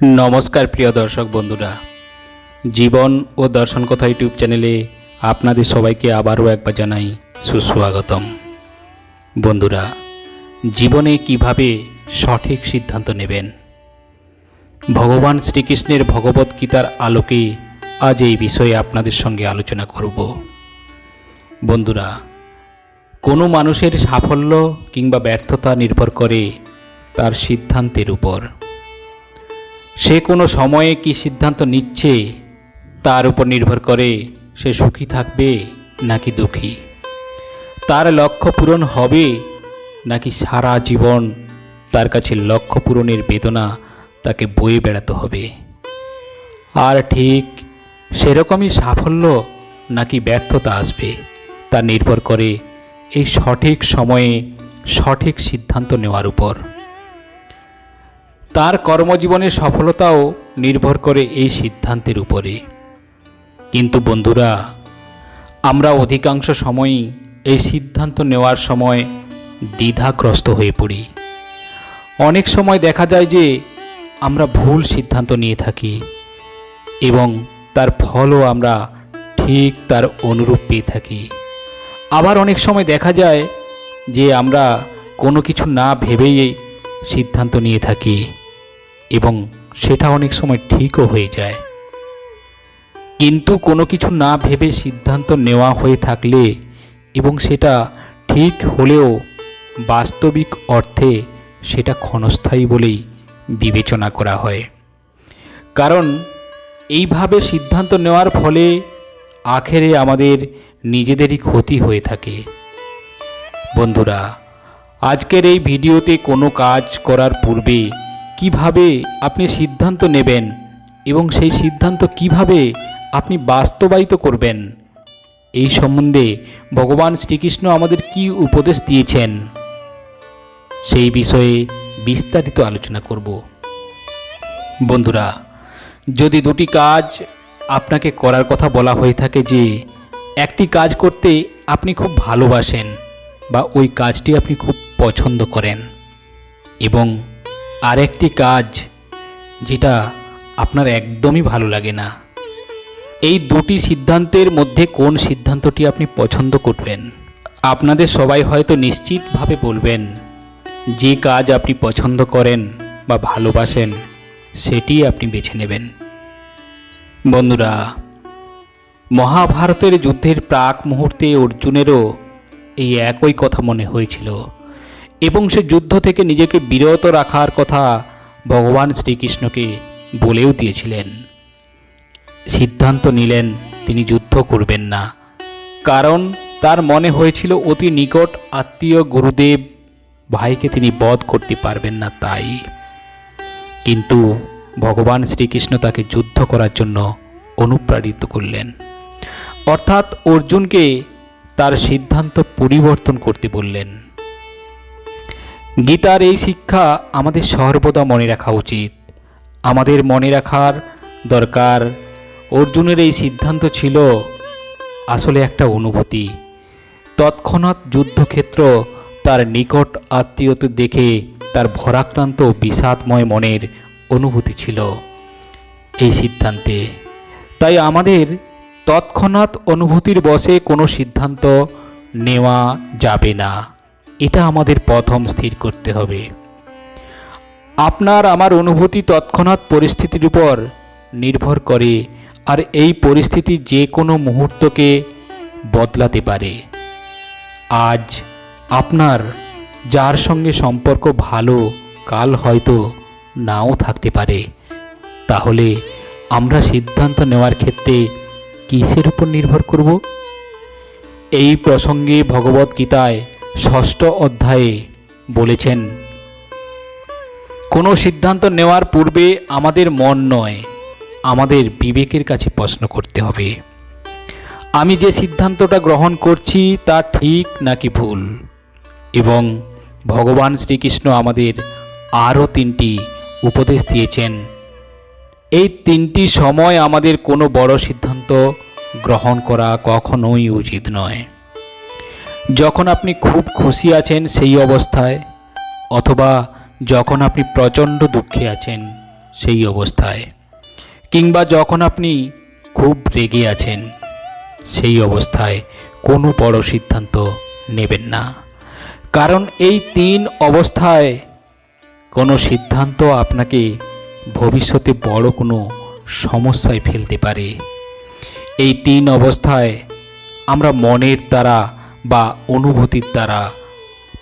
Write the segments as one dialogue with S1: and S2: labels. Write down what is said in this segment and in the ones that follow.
S1: নমস্কার প্রিয় দর্শক বন্ধুরা। জীবন ও দর্শন কথা ইউটিউব চ্যানেলে আপনাদের সবাইকে আবারও একবার জানাই সুস্বাগতম। বন্ধুরা, জীবনে কীভাবে সঠিক সিদ্ধান্ত নেবেন? ভগবান শ্রীকৃষ্ণের ভগবত গীতার আলোকে আজ এই বিষয়ে আপনাদের সঙ্গে আলোচনা করব। বন্ধুরা, কোনো মানুষের সাফল্য কিংবা ব্যর্থতা নির্ভর করে তার সিদ্ধান্তের উপর। সে কোনো সময়ে কি সিদ্ধান্ত নিচ্ছে, তার উপর নির্ভর করে সে সুখী থাকবে নাকি দুঃখী। তার লক্ষ্য পূরণ হবে নাকি সারা জীবন তার কাছে লক্ষ্য পূরণের বেদনা তাকে বয়ে বেড়াতে হবে। আর ঠিক সেরকমই সাফল্য নাকি ব্যর্থতা আসবে, তা নির্ভর করে এই সঠিক সময়ে সঠিক সিদ্ধান্ত নেওয়ার উপর। তার কর্মজীবনের সফলতাও নির্ভর করে এই সিদ্ধান্তের উপরে। কিন্তু বন্ধুরা, আমরা অধিকাংশ সময়ই এই সিদ্ধান্ত নেওয়ার সময় দ্বিধাগ্রস্ত হয়ে পড়ি। অনেক সময় দেখা যায় যে আমরা ভুল সিদ্ধান্ত নিয়ে থাকি এবং তার ফলও আমরা ঠিক তার অনুরূপ পেয়ে থাকি। আবার অনেক সময় দেখা যায় যে আমরা কোনো কিছু না ভেবেই সিদ্ধান্ত নিয়ে থাকি। এবং সেটা অনেক সময় ঠিকও হয়ে যায়। কিন্তু কোনো কিছু না ভেবে সিদ্ধান্ত নেওয়া হয়ে থাকলে এবং সেটা ঠিক হলেও বাস্তবিক অর্থে সেটা ক্ষণস্থায়ী বলেই বিবেচনা করা হয়। কারণ এইভাবে সিদ্ধান্ত নেওয়ার ফলে আখেরে আমাদের নিজেদেরই ক্ষতি হয়ে থাকে। বন্ধুরা, আজকের এই ভিডিওতে কোনো কাজ করার পূর্বে কীভাবে আপনি সিদ্ধান্ত নেবেন এবং সেই সিদ্ধান্ত কীভাবে আপনি বাস্তবায়িত করবেন? এই সম্বন্ধে ভগবান শ্রীকৃষ্ণ আমাদের কি উপদেশ দিয়েছেন? সেই বিষয়ে বিস্তারিত আলোচনা করব। বন্ধুরা, যদি দুটি কাজ আপনাকে করার কথা বলা হয়ে থাকে যে একটি কাজ করতে আপনি খুব ভালোবাসেন বা ওই কাজটি আপনি খুব পছন্দ করেন এবং আরেকটি কাজ যেটা আপনার একদমই ভালো লাগে না। এই দুটি সিদ্ধান্তের মধ্যে কোন সিদ্ধান্তটি আপনি পছন্দ করবেন? আপনাদের সবাই হয়তো নিশ্চিতভাবে বলবেন, যে কাজ আপনি পছন্দ করেন বা ভালোবাসেন, সেটি আপনি বেছে নেবেন। বন্ধুরা, মহাভারতের যুদ্ধের প্রাক মুহূর্তে অর্জুনেরও এই একই কথা মনে হয়েছিল। এবং সে যুদ্ধ থেকে নিজেকে বিরত রাখার কথা ভগবান শ্রীকৃষ্ণকে বলেও দিয়েছিলেন। সিদ্ধান্ত নিলেন, তিনি যুদ্ধ করবেন না। কারণ তার মনে হয়েছিল অতি নিকট আত্মীয় গুরুদেব ভাইকে তিনি বধ করতে পারবেন না তাই। কিন্তু ভগবান শ্রীকৃষ্ণ তাকে যুদ্ধ করার জন্য অনুপ্রাণিত করলেন। অর্থাৎ অর্জুনকে তার সিদ্ধান্ত পরিবর্তন করতে বললেন। গীতার এই শিক্ষা আমাদের সর্বদা মনে রাখা উচিত। আমাদের মনে রাখার দরকার অর্জুনের এই সিদ্ধান্ত ছিল আসলে একটা অনুভূতি। তৎক্ষণাৎ যুদ্ধক্ষেত্র তার নিকট আত্মীয়তা দেখে তার ভরাক্রান্ত বিষাদময় মনের অনুভূতি ছিল এই সিদ্ধান্তে। তাই আমাদের তৎক্ষণাৎ অনুভূতির বসে কোনো সিদ্ধান্ত নেওয়া যাবে না। এটা আমাদের প্রথম স্থির করতে হবে। আপনার আমার অনুভূতি তৎক্ষণাৎ পরিস্থিতির উপর নির্ভর করে আর এই পরিস্থিতি যে কোনো মুহূর্তকে বদলাতে পারে। আজ আপনার, যার সঙ্গে সম্পর্ক ভালো, কাল হয়তো নাও থাকতে পারে। তাহলে আমরা সিদ্ধান্ত নেওয়ার ক্ষেত্রে কিসের উপর নির্ভর করব? এই প্রসঙ্গে ভগবত গীতায় ষষ্ঠ অধ্যায়ে বলেছেন, কোনো সিদ্ধান্ত নেওয়ার পূর্বে আমাদের মন নয়, আমাদের বিবেকের কাছে প্রশ্ন করতে হবে। আমি যে সিদ্ধান্তটা গ্রহণ করছি তা ঠিক নাকি ভুল? এবং ভগবান শ্রীকৃষ্ণ আমাদের আরও তিনটি উপদেশ দিয়েছেন। এই তিনটি সময় আমাদের কোনো বড় সিদ্ধান্ত গ্রহণ করা কখনোই উচিত নয়। যখন আপনি খুব খুশি আছেন সেই অবস্থায়, অথবা যখন আপনি প্রচণ্ড দুঃখে আছেন সেই অবস্থায়, কিংবা যখন আপনি খুব রেগে আছেন সেই অবস্থায় কোনো বড় সিদ্ধান্ত নেবেন না। কারণ এই তিন অবস্থায় কোনো সিদ্ধান্ত আপনাকে ভবিষ্যতে বড় কোনো সমস্যায় ফেলতে পারে। এই তিন অবস্থায় আমরা মনের দ্বারা বা অনুভূতির দ্বারা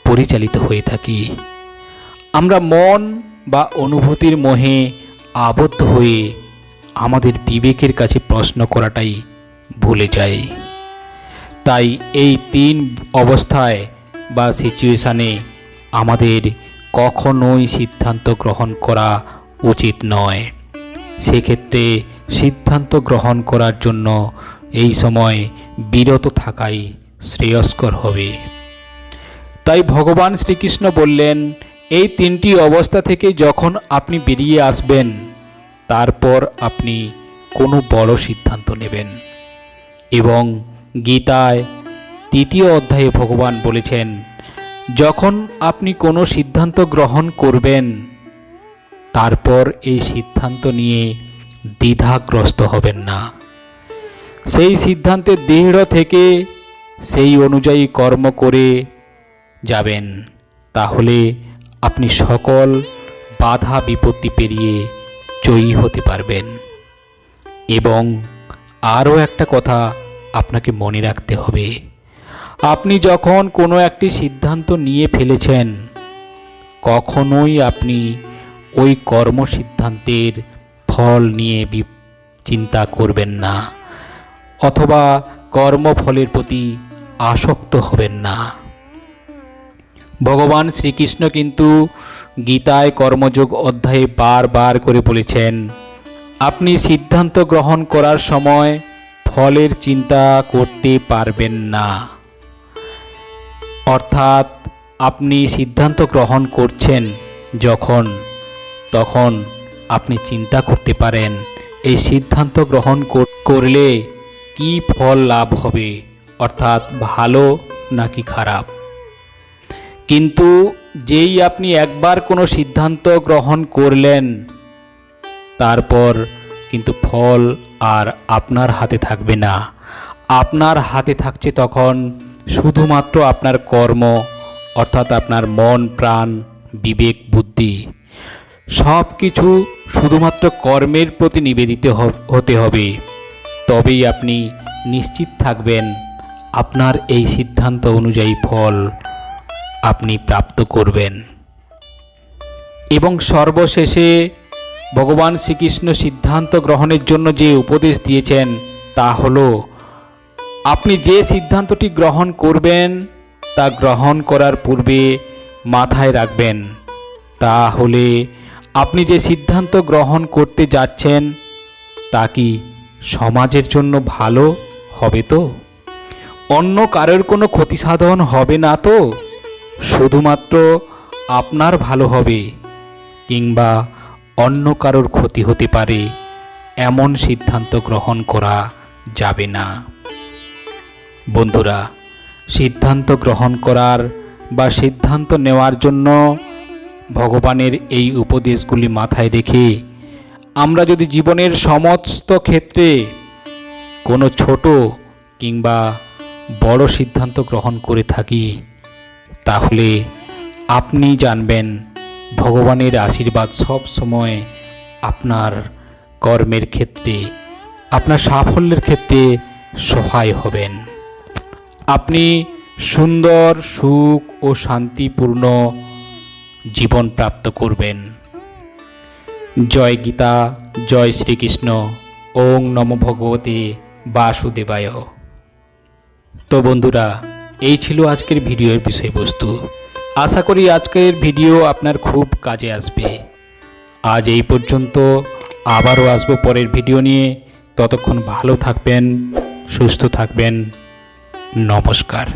S1: পরিচালিত হয়ে থাকি। আমরা মন বা অনুভূতির মোহে আবদ্ধ হয়ে আমাদের বিবেকের কাছে প্রশ্ন করাটাই ভুলে যাই। তাই এই তিন অবস্থায় বা সিচুয়েশানে আমাদের কখনোই সিদ্ধান্ত গ্রহণ করা উচিত নয়। সেক্ষেত্রে সিদ্ধান্ত গ্রহণ করার জন্য এই সময় বিরত থাকাই শ্রেয়স্কর হবে। তাই ভগবান শ্রীকৃষ্ণ বললেন, এই তিনটি অবস্থা থেকে যখন আপনি বেরিয়ে আসবেন, তারপর আপনি কোনো বড় সিদ্ধান্ত নেবেন। এবং গীতায় তৃতীয় অধ্যায়ে ভগবান বলেছেন, যখন আপনি কোনো সিদ্ধান্ত গ্রহণ করবেন, তারপর এই সিদ্ধান্ত নিয়ে দ্বিধাগ্রস্ত হবেন না। সেই সিদ্ধান্তে দৃঢ় থেকে সেই অনুযায়ী কর্ম করে যাবেন। তাহলে আপনি সকল বাধা বিপত্তি পেরিয়ে জয়ী হতে পারবেন। এবং আরও একটা কথা আপনাকে মনে রাখতে হবে। আপনি যখন কোনো একটি সিদ্ধান্ত নিয়ে ফেলেছেন, কখনোই আপনি ওই কর্ম সিদ্ধান্তের ফল নিয়ে চিন্তা করবেন না, অথবা কর্মফলের প্রতি আসক্ত হবেন না। ভগবান শ্রীকৃষ্ণ কিন্তু গীতায় কর্মযোগ অধ্যায়ে বারবার করে বলেছেন, আপনি সিদ্ধান্ত গ্রহণ করার সময় ফলের চিন্তা করতে পারবেন না। অর্থাৎ আপনি সিদ্ধান্ত গ্রহণ করছেন যখন, তখন আপনি চিন্তা করতে পারেন, এই সিদ্ধান্ত গ্রহণ করলে কি ফল লাভ হবে? অর্থাৎ ভালো নাকি খারাপ। কিন্তু যেই আপনি একবার কোনো সিদ্ধান্ত গ্রহণ করলেন, তারপর কিন্তু ফল আর আপনার হাতে থাকবে না। আপনার হাতে থাকছে তখন শুধুমাত্র আপনার কর্ম, অর্থাৎ আপনার মন, প্রাণ, বিবেক, বুদ্ধি। সব কিছু শুধুমাত্র কর্মের প্রতি নিবেদিত হতে হবে। তবেই আপনি নিশ্চিত থাকবেন আপনার এই সিদ্ধান্ত অনুযায়ী ফল আপনি প্রাপ্ত করবেন। এবং সর্বশেষে ভগবান শ্রীকৃষ্ণ সিদ্ধান্ত গ্রহণের জন্য যে উপদেশ দিয়েছেন, তা হল, আপনি যে সিদ্ধান্তটি গ্রহণ করবেন, তা গ্রহণ করার পূর্বে মাথায় রাখবেন। তা হলে আপনি যে সিদ্ধান্ত গ্রহণ করতে যাচ্ছেন, তা কি সমাজের জন্য ভালো হবে তো? অন্য কারোর কোনো ক্ষতি সাধন হবে না তো? শুধুমাত্র আপনার ভালো হবে, কিংবা অন্য কারোর ক্ষতি হতে পারে, এমন সিদ্ধান্ত গ্রহণ করা যাবে না। বন্ধুরা, সিদ্ধান্ত গ্রহণ করার বা সিদ্ধান্ত নেওয়ার জন্য ভগবানের এই উপদেশগুলি মাথায় রেখে আমরা যদি জীবনের সমস্ত ক্ষেত্রে কোনো ছোট কিংবা বড় সিদ্ধান্ত গ্রহণ করে থাকি। তাহলে আপনি জানবেন, ভগবানের আশীর্বাদ সব সময় আপনার কর্মের ক্ষেত্রে, আপনার সাফল্যের ক্ষেত্রে সহায় হবেন। আপনি সুন্দর সুখ ও শান্তিপূর্ণ জীবন প্রাপ্ত করবেন। জয় গীতা, জয় শ্রীকৃষ্ণ। ওং নম ভগবতে বাসুদেবায়। তো বন্ধুরা, এই ছিল আজকের ভিডিওর বিষয়বস্তু। আশা করি আজকের ভিডিও আপনার খুব কাজে আসবে। আজ এই পর্যন্ত আবারও আসব পরের ভিডিও নিয়ে। ততক্ষণ ভালো থাকবেন, সুস্থ থাকবেন। নমস্কার।